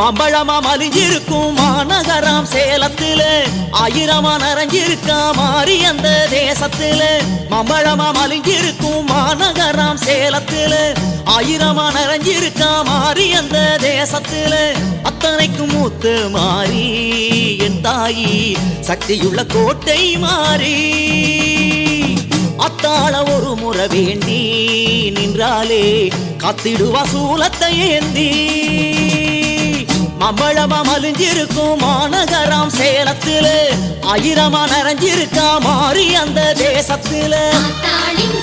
மம்பழமா மலிஞ்சிருக்கும் மாநகரம் சேலத்துல. ஆயிரமா நிறைஞ்சிருக்கா மாறி அந்த தேசத்துல. மம்பழமா மலிஞ்சிருக்கும் மாநகரம் சேலத்துல. ஆயிரமா நிறைஞ்சிருக்கா மாறி அந்த தேசத்துல. அத்தனைக்கும் மூத்து மாறி என் தாயி சக்தியுள்ள கோட்டை மாறி. அத்தாள ஒரு முறை வேண்டி நின்றாலே காத்திடுவா சூலத்தை ஏந்தி. மம்பளமா மலிஞ்சிருக்கும் மாநகரம் சேலத்துல. ஆயிரமா நிறைஞ்சிருக்கா மாறி அந்த தேசத்துல. ஆத்தாளின்